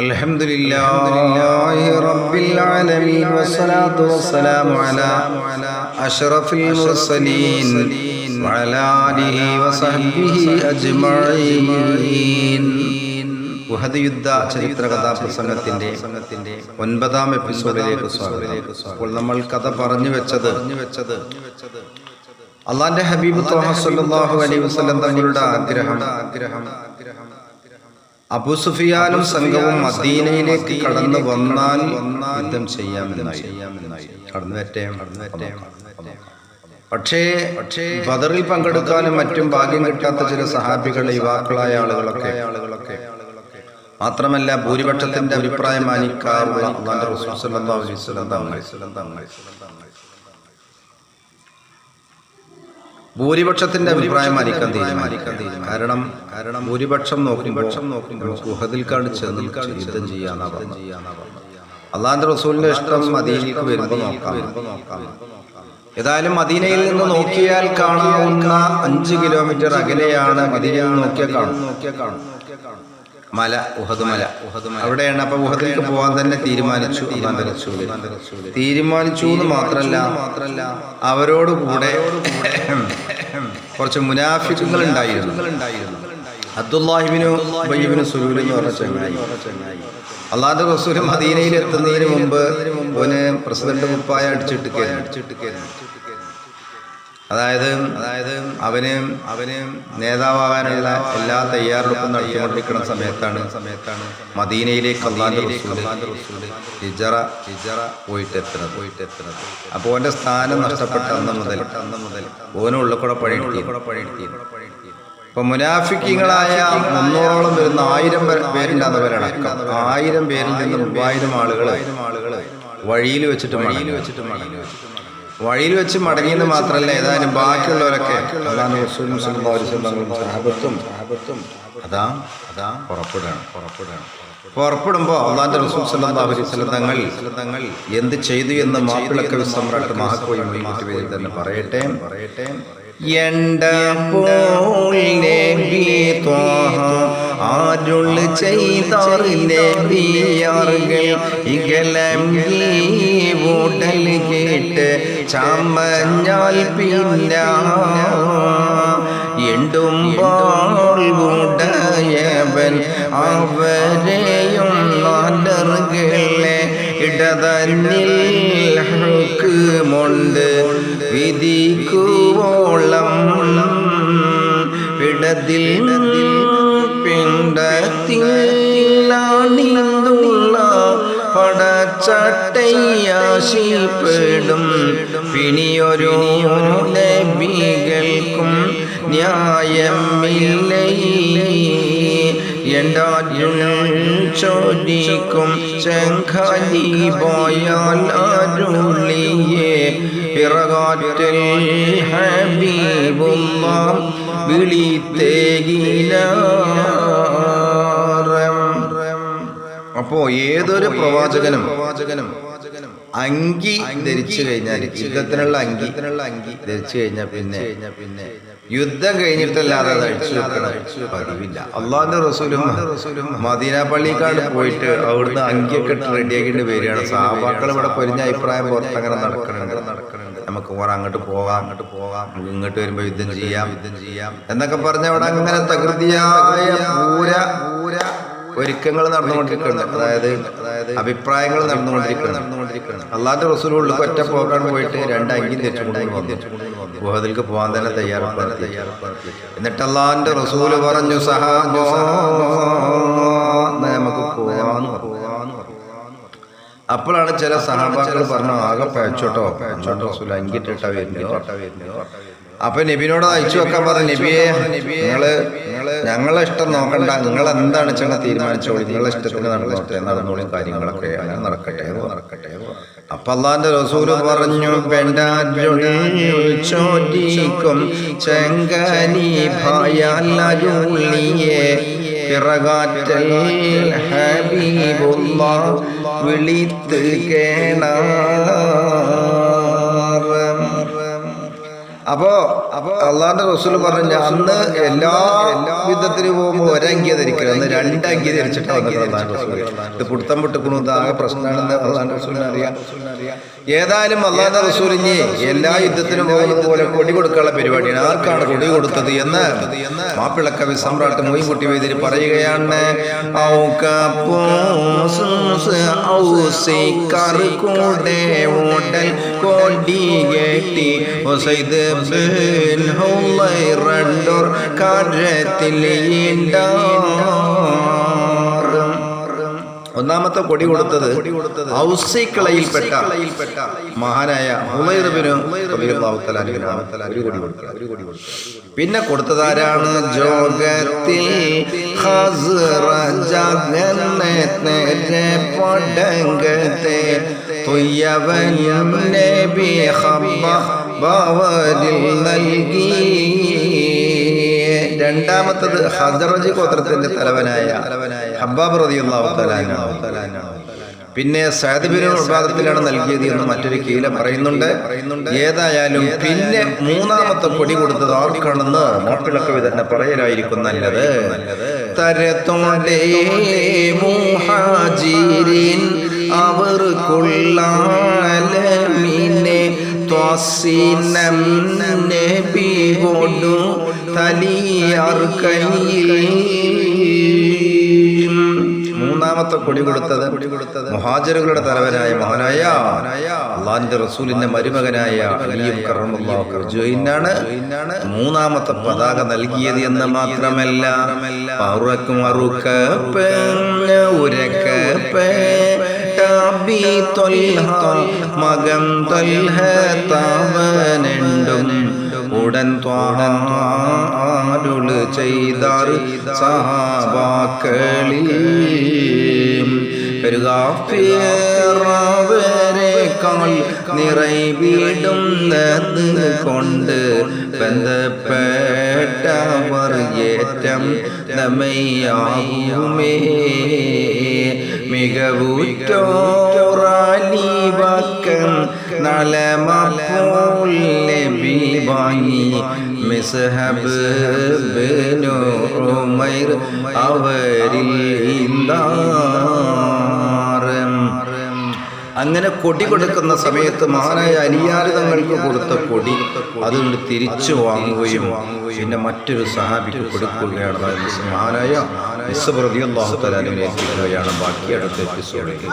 الحمد لله رب العالمين والصلاة والسلام على أشرف المرسلين وعلى آله وصحبه أجمعين ഉഹദ് യുദ്ധ ചരിത്ര കഥാപ്രസംഗത്തിന്റെ ഒൻപതാം എപ്പിസോഡിലേക്ക് സ്വാഗതം അപ്പോൾ നമ്മൾ കഥ പറഞ്ഞു വെച്ചത് വെച്ചത് അള്ളാന്റെ ഹബീബ് ത്വാഹ സല്ലല്ലാഹു അലൈഹി വസല്ലം തങ്ങളുടെ ആഗ്രഹം ആഗ്രഹം അബു സുഫിയാനും സംഘവും മദീനയിലേക്ക് കടന്നു വന്നാൽ യുദ്ധം ചെയ്യാമെന്നായി. കടന്നു വരട്ടെ പക്ഷേ പക്ഷേ ബദറിൽ പങ്കെടുക്കാനും മറ്റും ഭാഗ്യം കിട്ടാത്ത ചില സഹാബികൾ യുവാക്കളായ ആളുകളൊക്കെ ആളുകളൊക്കെ. മാത്രമല്ല ഭൂരിപക്ഷത്തിന്റെ അഭിപ്രായം മാനിക്കാറുള്ള അള്ളാന്റെ റസൂൽ തങ്ങൾ തങ്ങൾ ഭൂരിപക്ഷത്തിന്റെ അഭിപ്രായം മാനിക്കാൻ തീരുമാനിക്കാൻ കാരണം കാരണം ഭൂരിപക്ഷം നോക്കുമ്പോൾ നോക്കുമ്പോൾ ഗുഹദിൽക്കാട് ചെന്ന് യുദ്ധം ചെയ്യാന്നാ അള്ളാന്റെ റസൂലിന്റെ ഇഷ്ടം മദീനയിലേക്ക് വരുമ്പോൾ നോക്കാം. ഏതായാലും മദീനയിൽ നിന്ന് നോക്കിയാൽ കാണാവുന്ന അഞ്ച് കിലോമീറ്റർ അകലെയാണ് മദീനയിൽ നോക്കിയാൽ കാണും മല ഉഹദ് മല. അവിടെയാണ് അപ്പൊ ഉഹദിലേക്ക് പോകാൻ തന്നെ തീരുമാനിച്ചു തീരുമാനിച്ചു. എന്ന് മാത്രല്ല മാത്രല്ല അവരോട് കൂടെ കുറച്ച് മുനാഫിക്കുകൾ ഉണ്ടായിരുന്നു. അബ്ദുല്ലാഹിബിനു ബയ്യബിന് എന്ന് പറഞ്ഞ ചങ്ങായി. അള്ളാഹു റസൂൽ മദീനയിൽ എത്തുന്നതിന് മുമ്പ് ഓന് പ്രസിഡന്റ് കുപ്പായ അടിച്ചിട്ട് അടിച്ചിട്ട് അതായത് അതായത് അവന് അവന് നേതാവാകാനുള്ള എല്ലാ തയ്യാറെടുപ്പും നടത്തിക്കൊണ്ടിരിക്കുന്ന സമയത്താണ് സമയത്താണ് മദീനയിലേക്ക് അള്ളാന്റെ റസൂൽ ഹിജറ ഹിജറ പോയിട്ട് എത്തുന്നത് പോയിട്ട് എത്തുന്നത് അപ്പോൾ ഓന്റെ സ്ഥാനം നഷ്ടപ്പെട്ട അന്ന് മുതൽ അന്ന് മുതൽ ഓനുള്ള കൂടെ പഴയ പഴയ ഇപ്പൊ മുനാഫിക്കങ്ങളായ മുന്നൂറോളം വരുന്ന ആയിരം പേരുണ്ടാകുന്നവരടക്കം ആയിരം പേരിൽ നിന്ന് മൂവായിരം ആളുകൾ ആളുകൾ വഴിയിൽ വെച്ചിട്ട് വഴിയിൽ വെച്ചിട്ട് മടങ്ങി വെച്ചിട്ട് വഴിയിൽ വെച്ച് മടങ്ങിയെന്ന് മാത്രമല്ല ഏതായാലും ബാക്കിയുള്ളവരൊക്കെ. അതാ അതാ പുറപ്പെടുകയാണ് പുറപ്പെടുകയാണ് പുറപ്പെടുമ്പോൾ അള്ളാന്റെ റസൂൽ സല്ലല്ലാഹു അലൈഹി വസല്ലം തങ്ങൾ തങ്ങൾ എന്ത് ചെയ്തു എന്ന് മാപ്പിളക്കൽ സമ്രാട്ട് മഹാക്കോയി തന്നെ പറയട്ടെ. പറയട്ടെ എണ്ട ആരുൾ നബിയാറുകൾ ഇകലം കേട്ട് ചമഞ്ഞാൽ പിന്ന. എണ്ടുമ്പോൾ ഉടയവൻ. അവരെയും നാലറുകളെ ഇടതന്നിൽ ഹുക്കുമുണ്ട്. വിധിക്കുവോളം പിടതിൽ പിണ്ടത്തിലാണിന്തുള്ള പടച്ചട്ടയാശിപ്പെടും. പിണിയൊരു നബികൾക്കും ന്യായമില്ലേ? ചോദിക്കും ചെങ്കാലി പോയാൽ അരുളിയേ. പിറകാറ്റൽ വിളി തേകില അപ്പോ ഏതൊരു പ്രവാചകനും പ്രവാചകനും അങ്കി ധരിച്ചു കഴിഞ്ഞാൽ യുദ്ധത്തിനുള്ള അങ്കി അങ്കി ധരിച്ചു കഴിഞ്ഞാൽ പിന്നെ പിന്നെ യുദ്ധം കഴിഞ്ഞിട്ടല്ലാതെ പതിവില്ല. അള്ളാന്റെ റസൂലും റസൂലും മദീന പള്ളിക്കാട് പോയിട്ട് അവിടുന്ന് അങ്കിയൊക്കെ ഇട്ട് റെഡിയാക്കിയിട്ട് വരികയാണ്. സാബാക്കൾ ഇവിടെ പൊരിഞ്ഞ അഭിപ്രായം പുറത്തങ്ങനെ നടക്കണുണ്ട് നടക്കണുണ്ട് നമുക്ക് ഓരോ അങ്ങോട്ട് പോകാം. അങ്ങോട്ട് പോകാം. നമുക്ക് ഇങ്ങോട്ട് വരുമ്പോൾ യുദ്ധം ചെയ്യാം. യുദ്ധം ചെയ്യാം. എന്നൊക്കെ പറഞ്ഞ അവിടെ അങ്ങനെ തകൃതിയായ പൂര പൂര ഒരുക്കങ്ങൾ നടന്നുകൊണ്ടിരിക്കുന്നുണ്ട്. അതായത് അഭിപ്രായങ്ങൾ നടന്നുകൊണ്ടിരിക്കുകയാണ്. അള്ളാന്റെ റസൂലുള്ളിൽ ഒറ്റ പോകാൻ പോയിട്ട് രണ്ട് അങ്കിയും തെറ്റുകൊണ്ട് വന്നു ഗുഹദിൽക്ക് പോകാൻ തന്നെ തയ്യാറെടുപ്പ് തയ്യാറെടുപ്പ് എന്നിട്ട് അള്ളാന്റെ റസൂൽ പറഞ്ഞു സഹാ നമുക്ക് പോവാൻ പോവാന്ന് അപ്പോഴാണ് ചില സഹാബാക്കൾ പറഞ്ഞു ആകെ പഴച്ചോട്ടോ പഴച്ചോട്ടോ റസൂൽ വരുന്നോ അപ്പൊ നബിനോട് അയച്ചു വെക്കാൻ പറഞ്ഞു നബിയെ നിങ്ങൾ ഞങ്ങളെ ഇഷ്ടം നോക്കണ്ട നിങ്ങൾ എന്താണ് ചേട്ടാ തീരുമാനിച്ചോളി നിങ്ങളെ ഇഷ്ടത്തിന് നടന്നോട്ടെ നടന്നോളും കാര്യങ്ങളൊക്കെ അങ്ങനെ നടക്കട്ടെ നടക്കട്ടെ അപ്പൊ അള്ളാന്റെ റസൂൽ പറഞ്ഞു ചോദിക്കും ചെങ്കനി ഭയാലുള്ളിയെ പിറകാറ്റൽ ഹബീബുള്ള വിളിത്ത് കേണ. അപ്പോ അള്ളാന്റെ റസൂൽ പറഞ്ഞു അന്ന് എല്ലാ വിധത്തിലും പോകുമ്പോൾ ഒരങ്കി ധരിക്കണം. അന്ന് രണ്ട് അങ്കി ധരിച്ചിട്ട് വന്നിട്ട് റസൂൽ ഇത് പുടുത്തം പൊട്ടിക്കുന്നു ആകെ പ്രശ്നമാണെന്ന് അള്ളാന്റെ റസൂലിന് അറിയാം. ഏതായാലും അള്ളാന്റെ റസൂലിഞ്ഞ് എല്ലാ യുദ്ധത്തിനും പോകുന്ന പോലെ കൊടി കൊടുക്കാനുള്ള പരിപാടിയാണ്. ആർക്കാണ് കൊടി കൊടുത്തത് എന്ന് മാപ്പിളക്കവി സമ്രാട്ട് മൊയ്ൻകുട്ടി വൈദ്യര് പറയുകയാണ്. കൂടെ ഓടൽ കൊടി കെട്ടി ഒസൈദ് ബിൻ കാറ്റത്തിൽ ഒന്നാമത്തെ കൊടി കൊടുത്തത് ഔസൈക്കളയിൽപ്പെട്ട മഹാനായ പിന്നെ കൊടുത്തതാരാണ് ജോഗത്തിൽ പടങ്കത്തെ തുയ്യവൻ നബി ഹബ്ബ ബാവരിൽ നൽകി. രണ്ടാമത്തത് ഹസറജ് ഗോത്രത്തിന്റെ തലവനായ ഹബ്ബാബ് റളിയല്ലാഹു തആല പിന്നെ സാദിബിന് നൽകിയത് എന്ന് മറ്റൊരു കീല പറയുന്നുണ്ട്. ഏതായാലും പിന്നെ മൂന്നാമത്തെ പൊടി കൊടുത്തത് ആർക്കാണെന്ന് മാപ്പിളക്കവി തന്നെ പറയലായിരിക്കും നല്ലത്. തരത്തോടെ അവർക്കുള്ളാലമിനെ ത്വസിനം നബിയോടു തലിയാർ കയ്യിൽ മൂന്നാമത്തെ കൊടി കൊടുത്തത് മഹാജരുകളുടെ തലവനായ മഹാനായ അള്ളാന്റെ റസൂലിന്റെ മരുമകനായ കറമുല്ലാണ് മൂന്നാമത്തെ പതാക നൽകിയത് എന്ന് മാത്രമല്ല പറുക്കും അറുക്കപ്പ് ടാബി തൊൽഹ മകം തൊൽഹ താവനണ്ടും ഉടൻ ത്വാരുൾ ചെയ്താർ സഹാബാക്കളിൽ. പെരുകാഫേറാവരേക്കാൾ നിറൈവിടുന്നത് കൊണ്ട് ബന്ധപ്പെട്ടവർ ഏറ്റം നമയാകുമേ മികവുറ്റോറാലിവക്കം നലമപ്പോൾ നബി വാങ്ങി മിസ്ഹബ് നോ ഉമൈർ അവരിൽ ഇന്ദാരം അങ്ങനെ കൊടി കൊടുക്കുന്ന സമയത്ത് മഹാനായ അലിയാരിതങ്ങൾക്ക് കൊടുത്ത കൊടി അതുകൊണ്ട് തിരിച്ചു വാങ്ങുകയും പിന്നെ മറ്റൊരു സഹാബിക്ക് കൊടുക്കുകയാണ് മഹാനായ വിശ്വപ്രതിയുള്ള ഏൽപ്പിക്കുകയാണ് ബാക്കി അടുത്ത എപ്പിസോഡിൽ